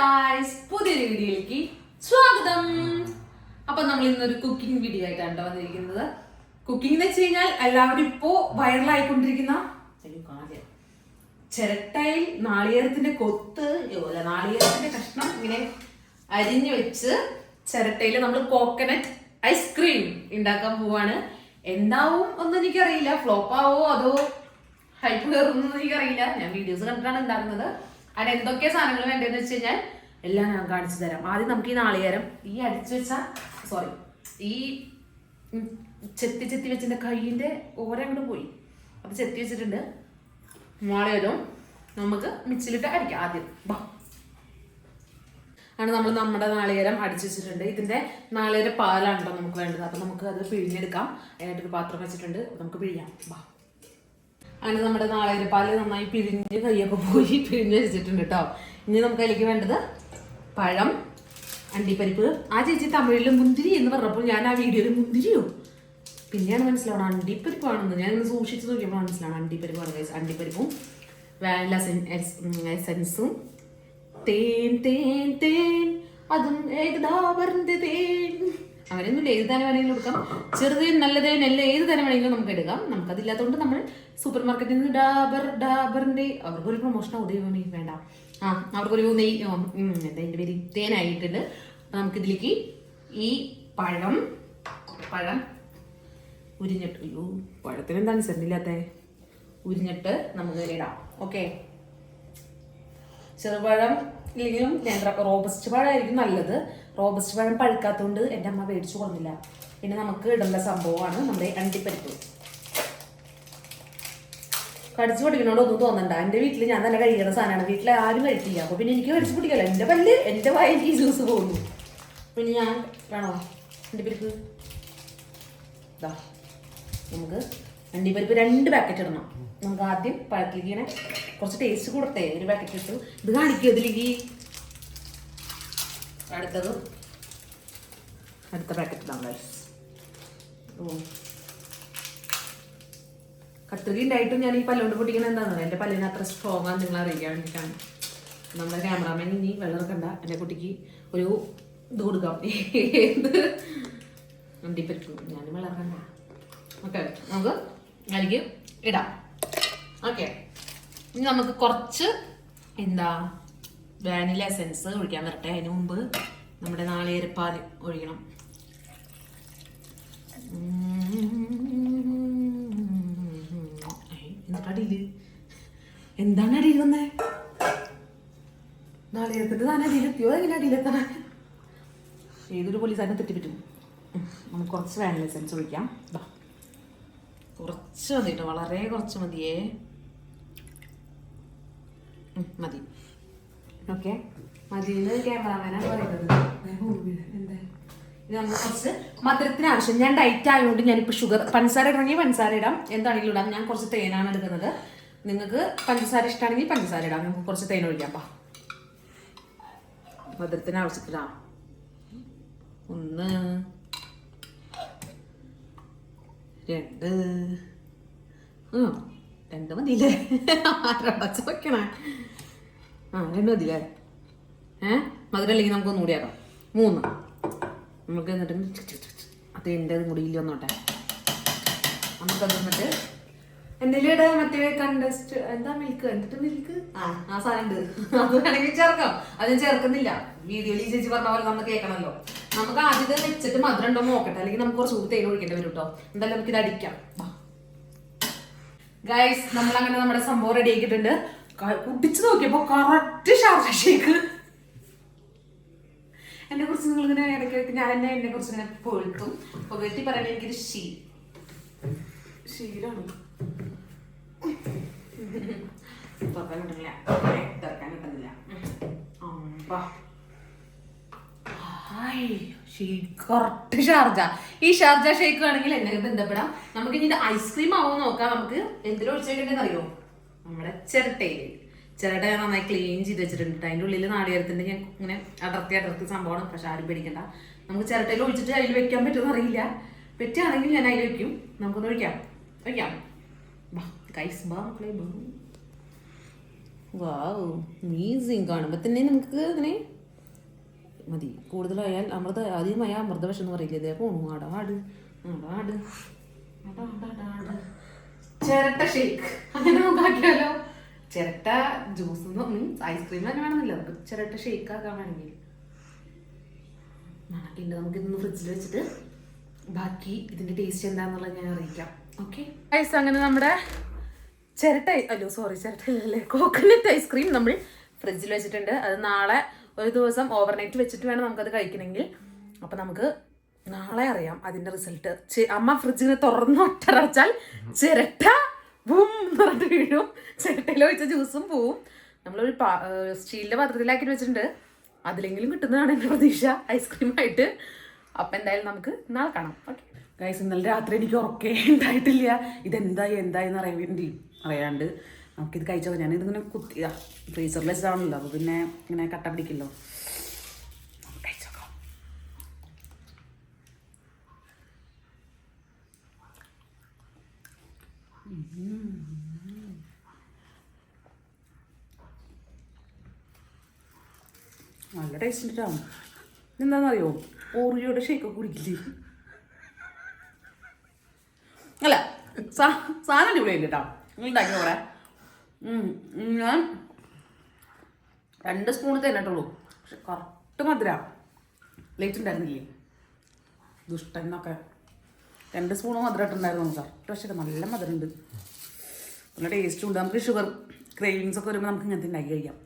Guys പുതിയൊരു വീഡിയോയിലേക്ക് സ്വാഗതം. അപ്പൊ നമ്മൾ ഇന്നൊരു കുക്കിംഗ് വീഡിയോ ആയിട്ടാണ് ട്ടോ വന്നിരിക്കുന്നത്. കുക്കിംഗ് എന്ന് വെച്ച് കഴിഞ്ഞാൽ എല്ലാവരും ഇപ്പോ വൈറലായിക്കൊണ്ടിരിക്കുന്ന. ചിരട്ടയിൽ നാളികേരത്തിന്റെ കൊത്ത് നാളികേരത്തിന്റെ കഷ്ണം ഇങ്ങനെ അരിഞ്ഞു വെച്ച് ചിരട്ടയിൽ നമ്മൾ കോക്കനട്ട് ഐസ്ക്രീം ഉണ്ടാക്കാൻ പോവാണ്. എന്താവും ഒന്നും എനിക്കറിയില്ല. ഫ്ലോപ്പാവോ അതോ ഹൈപ്പ് കയറുന്നൊന്നും എനിക്കറിയില്ല. ഞാൻ വീഡിയോസ് കണ്ടിട്ടാണ് ഉണ്ടാക്കുന്നത്. അതിന് എന്തൊക്കെ സാധനങ്ങൾ വേണ്ടതെന്ന് വെച്ച് കഴിഞ്ഞാൽ എല്ലാം ഞാൻ കാണിച്ചു തരാം. ആദ്യം നമുക്ക് ഈ നാളികേരം ഈ അടിച്ചു വെച്ച സോറി ഈ ചെത്തി ചെത്തി വെച്ചിന്റെ കയ്യിന്റെ ഓരങ്ങോട്ട് പോയി. അപ്പോൾ ചെത്തി വെച്ചിട്ടുണ്ട് നാളികേരം നമുക്ക് മിച്ചിലിട്ട് അടിക്കാം ആദ്യം. ബാ ആണ് നമ്മൾ നമ്മുടെ നാളികേരം അടിച്ചു വെച്ചിട്ടുണ്ട്. ഇതിന്റെ നാളികേര പാലാണ് കേട്ടോ നമുക്ക് വേണ്ടത്. അപ്പോൾ നമുക്ക് അത് പിഴിഞ്ഞെടുക്കാം. അതിനായിട്ടൊരു പാത്രം വെച്ചിട്ടുണ്ട്. നമുക്ക് പിഴിയാം. ബാ അങ്ങനെ നമ്മുടെ നാളികേര പാൽ നന്നായി പിരിഞ്ഞ് കൈയൊക്കെ പോയി പിരിഞ്ഞ് വെച്ചിട്ടുണ്ട് കേട്ടോ ഇനി നമുക്ക് അതിലേക്ക് വേണ്ടത് പഴം അണ്ടിപ്പരിപ്പ്. ആ ചേച്ചി തമിഴിൽ മുന്തിരി എന്ന് പറഞ്ഞപ്പോൾ ഞാൻ ആ വീഡിയോയിൽ മുന്തിരിയോ? പിന്നെയാണ് മനസ്സിലാവണം അണ്ടിപ്പരിപ്പാണെന്ന് ഞാൻ ഇന്ന് സൂക്ഷിച്ച് നോക്കിയപ്പോൾ മനസ്സിലാണ് അണ്ടിപ്പരിപ്പ് പറഞ്ഞ അണ്ടിപ്പരിപ്പും വാനില എസെൻസും തേൻ തേൻ തേൻ. അതും ഏകദാപറിന്റെ തേൻ. അങ്ങനെയൊന്നുമില്ല ഏത് തരം വേണമെങ്കിലും എടുക്കാം. ചെറുതേൻ നല്ല തേൻ അല്ല ഏത് തരം വേണമെങ്കിലും നമുക്ക് എടുക്കാം. നമുക്കതില്ലാത്തതുകൊണ്ട് നമ്മൾ സൂപ്പർ മാർക്കറ്റിൽ നിന്ന് ഡാബർ ഡാബറിന്റെ അവർക്കൊരു പ്രൊമോഷൻ ദൈവമേ വേണ്ട. ആ അവർക്കൊരു നെയ് എന്താ എന്റെ പേര്? തേനായിട്ടുണ്ട്. നമുക്കിതിലേക്ക് ഈ പഴം പഴം ഉരിഞ്ഞിട്ട് അയ്യോ പഴത്തിന് എന്താണ് സെന്റില്ലാത്ത ഉരിഞ്ഞിട്ട് നമുക്ക് ഇടാം. ഓക്കെ. ചെറുപഴം ഇല്ലെങ്കിലും നേന്ത്ര റോബസ്റ്റ് പഴമായിരിക്കും നല്ലത്. റോബസ്റ്റ് പഴം പഴുക്കാത്തതുകൊണ്ട് എന്റെ അമ്മ മേടിച്ചു കൊണ്ടില്ല പിന്നെ നമുക്ക് ഇടേണ്ട സംഭവമാണ് നമ്മുടെ അണ്ടിപ്പരിപ്പ്. കടിച്ചു പൊടിക്കണോണ്ട് ഒന്നും തോന്നണ്ട. എന്റെ വീട്ടിൽ ഞാൻ തന്നെ കഴിക്കുന്ന സാധനമാണ്. വീട്ടിൽ ആരും കഴിക്കില്ല. അപ്പോൾ പിന്നെ എനിക്ക് കടിച്ചു പൊടിക്കല്ല എന്റെ പല്ല് എന്റെ വായിൽ ഈ ജ്യൂസ് പോകുന്നു. പിന്നെ ഞാൻ വേണോ? അണ്ടിപ്പരിപ്പ്? ഇതാ നമുക്ക് അണ്ടിപ്പരിപ്പ് രണ്ട് പാക്കറ്റ് ഇടണം. നമുക്ക് ആദ്യം പഴത്തിലേക്ക് ഇങ്ങനെ കുറച്ച് ടേസ്റ്റ് കൊടുത്തേ. ഒരു പാക്കറ്റ് ഇട്ടു. ഇത് കാണിക്കും ഇതിലേക്ക്. അടുത്തത് അടുത്ത പാക്കറ്റ് ഗൈസ് ഓ. കത്രിക ഉണ്ടായിട്ടും ഞാൻ ഈ പല്ലുകൊണ്ട് പൊട്ടിക്കണ എന്താണെന്ന് എന്റെ പല്ലിന് അത്ര സ്ട്രോങ് ആണ് നിങ്ങൾ അറിയിക്കാൻ വേണ്ടിയിട്ടാണ്. നമ്മുടെ ക്യാമറാമാൻ ഇനി വെള്ളം കണ്ട എന്റെ കുട്ടിക്ക് ഒരു ഇത് കൊടുക്കാം. ഏത്? അണ്ടിപ്പരിപ്പ് ഞാൻ വെള്ളം കണ്ട ഓക്കെ നമുക്ക് അതിലേക്ക് ഇടാം. ഓക്കെ ഇനി നമുക്ക് കുറച്ച് എന്താ വാനില എസെൻസ് ഒഴിക്കാൻ വരട്ടെ. അതിന് മുമ്പ് നമ്മുടെ നാളികേരപ്പാൽ ഒഴിക്കണം. എന്നിട്ട് അടിയിൽ എന്താണ് അടിയിൽ വന്നേ? നാളികേരത്തിന്റെ താൻ അടിയിലെത്തിയോ എങ്ങനെ അടിയിലെത്താൻ ഏതൊരു പോലീസുകാരനെ തെറ്റിപ്പറ്റും നമുക്ക് കുറച്ച് വാനില എസെൻസ് ഒഴിക്കാം. കുറച്ച് മതി വളരെ കുറച്ച് മതിയേ. മതി. ഓക്കെ. മതി ക്യാമറാമാനാണ് പറയുന്നത്. കുറച്ച് മധുരത്തിന് ആവശ്യം. ഞാൻ ഡയറ്റ് ആയതുകൊണ്ട് ഞാനിപ്പോൾ ഷുഗർ പഞ്ചസാര ഇടണമെങ്കിൽ പഞ്ചസാര ഇടാം. എന്താണെങ്കിലും ഇടാം. ഞാൻ കുറച്ച് തേനാണ് എടുക്കുന്നത്. നിങ്ങൾക്ക് പഞ്ചസാര ഇഷ്ടമാണെങ്കിൽ പഞ്ചസാര ഇടാം. നിങ്ങൾക്ക് കുറച്ച് തേൻ ഒഴിക്കാം അപ്പം മധുരത്തിന് ആവശ്യത്തിലാണ് ഒന്ന് രണ്ട്. രണ്ട് മതിയില്ലേ? ആരടച്ച് വെക്കണേ ആ രണ്ട് മതിയില്ലേ? ഏഹ് മധുരം അല്ലെങ്കിൽ നമുക്ക് ഒന്നുകൂടി ആക്കാം. മൂന്ന്. നമുക്ക് എന്നിട്ട് അത് എന്റെ കൂടി ഇല്ല വന്നോട്ടെ നമുക്കത് എന്നിട്ട് എന്തെങ്കിലും ഇടാ മറ്റേ കണ്ടസ്റ്റ് എന്താ മിൽക്ക് എന്നിട്ട് മിൽക്ക് ആ ആ സാധനം ഉണ്ട്. അത് വേണമെങ്കിൽ ചേർക്കാം. അത് ചേർക്കുന്നില്ല. വീഡിയോയിൽ ചേച്ചി പറഞ്ഞ പോലെ നമ്മൾ കേൾക്കണമല്ലോ. നമുക്ക് ആദ്യം വെച്ചിട്ട് മധുരം ഉണ്ടോ നോക്കട്ടെ. അല്ലെങ്കിൽ നമുക്ക് കുറച്ച് തേൻ ഒഴിക്കേണ്ടി വരും കേട്ടോ. എന്തായാലും നമുക്ക് ഇത് അടിക്കാം. ഗൈസ് നമ്മൾ അങ്ങനെ നമ്മുടെ സംഭവം റെഡി ആക്കിയിട്ടുണ്ട്. കുടിച്ചു കുടിച്ച് നോക്കിയപ്പോ കറക്റ്റ് ഷാർജ ഷേക്ക് എന്നെ കുറിച്ച് നിങ്ങൾ ഇങ്ങനെ ഇടയ്ക്ക് ഞാൻ എന്നെ എന്നെ കുറിച്ച് ഇങ്ങനെ പൊഴുത്തും പുകഴ്ത്തി പറയണ എനിക്കൊരു ഷീ ഷീലാണ് തുറക്കാൻ കിട്ടുന്നില്ല തുറക്കാൻ കിട്ടുന്നില്ല അമ്പാ. Correct Sharjah. ഈ ഷാർജ ഷേക്ക് വേണമെങ്കിൽ എന്നെ ബന്ധപ്പെടാം. നമുക്ക് ഇനി ഐസ്ക്രീം ആവുമോ നോക്കാം. നമുക്ക് എന്തിലും ഒഴിച്ചേക്കേണ്ടതെന്ന് അറിയോ നമ്മുടെ ചിരട്ടയിൽ ചിരട്ട ഞാൻ നന്നായി ക്ലീൻ ചെയ്ത് വെച്ചിട്ടുണ്ട്. അതിന്റെ ഉള്ളിൽ നാളികേരത്തിന്റെ ഞാൻ ഇങ്ങനെ അടർത്തി അടർത്തി സംഭവമാണ്. പക്ഷെ ആരും പേടിക്കണ്ട. നമുക്ക് ചിരട്ടയിൽ ഒഴിച്ചിട്ട് അതിൽ വെക്കാൻ പറ്റുമെന്ന് അറിയില്ല. പറ്റുകയാണെങ്കിൽ ഞാൻ അതിൽ വെക്കും. നമുക്കൊന്ന് ഒഴിക്കാം. ഒഴിക്കാം. വാ ഗൈസ് ബാ മക്കളെ ബാ വാവ് മീസിങ് കാണുമ്പോൾ തന്നെ നമുക്ക് അങ്ങനെ മതി. കൂടുതലായാൽ അമൃത അധികമായ അമൃതവശം എന്ന് പറയില്ലേ ഇതേ? പോണു ആടാ, ആടാ, ആട്. ചിരട്ട ഷേക്ക് അങ്ങനെ നമുക്ക് ആക്കിയാലോ? ചിരട്ട ജ്യൂസ് ഐസ്ക്രീം തന്നെ വേണമെന്നില്ല. നമുക്ക് ചിരട്ട ഷേക്ക് ആക്കാൻ വേണമെങ്കിൽ. പിന്നെ നമുക്ക് ഇന്ന് ഫ്രിഡ്ജിൽ വെച്ചിട്ട് ബാക്കി ഇതിന്റെ ടേസ്റ്റ് എന്താന്നുള്ളത് ഞാൻ അറിയിക്കാം. ഓക്കെ ഐസ് അങ്ങനെ നമ്മുടെ ചിരട്ട അല്ലോ സോറി ചിരട്ടയിലല്ലേ കോക്കനട്ട് ഐസ്ക്രീം നമ്മൾ ഫ്രിഡ്ജിൽ വെച്ചിട്ടുണ്ട്. അത് നാളെ ഒരു ദിവസം ഓവർനൈറ്റ് വെച്ചിട്ട് വേണം നമുക്കത് കഴിക്കണമെങ്കിൽ. അപ്പം നമുക്ക് നാളെ അറിയാം അതിന്റെ റിസൾട്ട് അമ്മ ഫ്രിഡ്ജിനെ തുറന്ന് ഒട്ടടച്ചാൽ ചിരട്ട ബും എന്ന് പറഞ്ഞിട്ട് വീഴും. ചിരട്ടയിൽ ഒഴിച്ച ജ്യൂസും പോവും. നമ്മളൊരു സ്റ്റീലിന്റെ പാത്രത്തിലാക്കി വെച്ചിട്ടുണ്ട്. അതിലെങ്കിലും കിട്ടുന്നതാണ് എന്റെ പ്രതീക്ഷ. ഐസ്ക്രീം ആയിട്ട്. അപ്പം എന്തായാലും നമുക്ക് നാളെ കാണാം. ഓക്കെ ഗൈസ് ഇന്നലെ രാത്രി എനിക്ക് ഉറക്കേ ഉണ്ടായിട്ടില്ല. ഇതെന്തായി എന്തായി എന്ന് അറിയാൻ വേണ്ടി അറിയാണ്ട്. നമുക്കിത് കഴിച്ചോ ഞാനിതിങ്ങനെ കുത്തി ഫ്രീസറിൽ അപ്പൊ പിന്നെ ഇങ്ങനെ കട്ട പിടിക്കല്ലോ. നല്ല ടേസ്റ്റ് ഉണ്ട് കേട്ടോ എന്താണെന്നറിയോ ഓറിയോയുടെ ഷേക്ക് കുടിക്കില്ലേ? അല്ല സാധനം അടിപൊളിയായിട്ട് കേട്ടോ നിങ്ങൾ ഉണ്ടാക്കി കൂടെ ഞാൻ രണ്ട് സ്പൂൺ തന്നിട്ടുള്ളൂ പക്ഷെ കറക്റ്റ് മധുര. ലേറ്റ് ഉണ്ടായിരുന്നില്ലേ? ദുഷ്ടൻ എന്നൊക്കെ. രണ്ട് സ്പൂൺ മധുരം ഇട്ടുണ്ടായിരുന്നു കറക്റ്റ് പക്ഷേ നല്ല മധുരം ഉണ്ട് നല്ല ടേസ്റ്റും ഉണ്ട്. നമുക്ക് ഷുഗർ ക്രേവിങ്സ് ഒക്കെ വരുമ്പോൾ നമുക്ക് ഇങ്ങനത്തെ ഉണ്ടാക്കി കഴിക്കാം.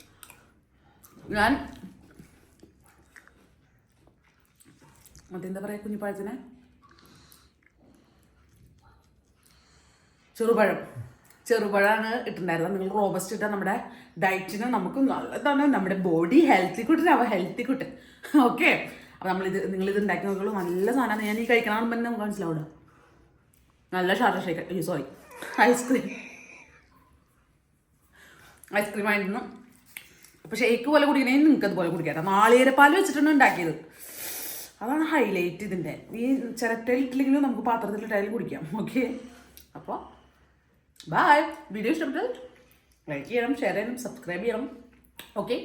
ഞാൻ മറ്റെന്താ പറയുക കുഞ്ഞിപ്പഴത്തിന് ചെറുപഴം. ചെറുപഴമാണ് ഇട്ടിട്ടുണ്ടായിരുന്നത്. നിങ്ങൾ റോബസ്റ്റ് ഇട്ടാൽ നമ്മുടെ ഡയറ്റിന് നമുക്ക് നല്ലതാണ്. നമ്മുടെ ബോഡി ഹെൽത്തി അവ ഹെൽത്തി കിട്ടും ഓക്കെ അപ്പോൾ നമ്മളിത് നിങ്ങളിത് ഉണ്ടാക്കി നോക്കുള്ളൂ നല്ല സാധനമാണ് ഞാൻ ഈ കഴിക്കണം തന്നെ നമുക്ക് നല്ല ഷാർട്ട shake. Sorry ice cream ice cream ആയിരുന്നു. അപ്പോൾ ഷേക്ക് പോലെ കുടിക്കണേ. നിങ്ങൾക്ക് അതുപോലെ കുടിക്കാം നാളികേരപ്പാൽ വെച്ചിട്ടാണ് ഉണ്ടാക്കിയത്. അതാണ് ഹൈലൈറ്റ് ഇതിന്റെ ഈ ചിരട്ടയിലിട്ടില്ലെങ്കിലും നമുക്ക് പാത്രത്തിലിട്ടായാലും കുടിക്കാം. ഓക്കെ അപ്പോൾ ബായ് വീഡിയോ ഇഷ്ടപ്പെട്ടാൽ ലൈക്ക് ചെയ്യണം ഷെയർ ചെയ്യണം സബ്സ്ക്രൈബ് ചെയ്യണം. ഓക്കെ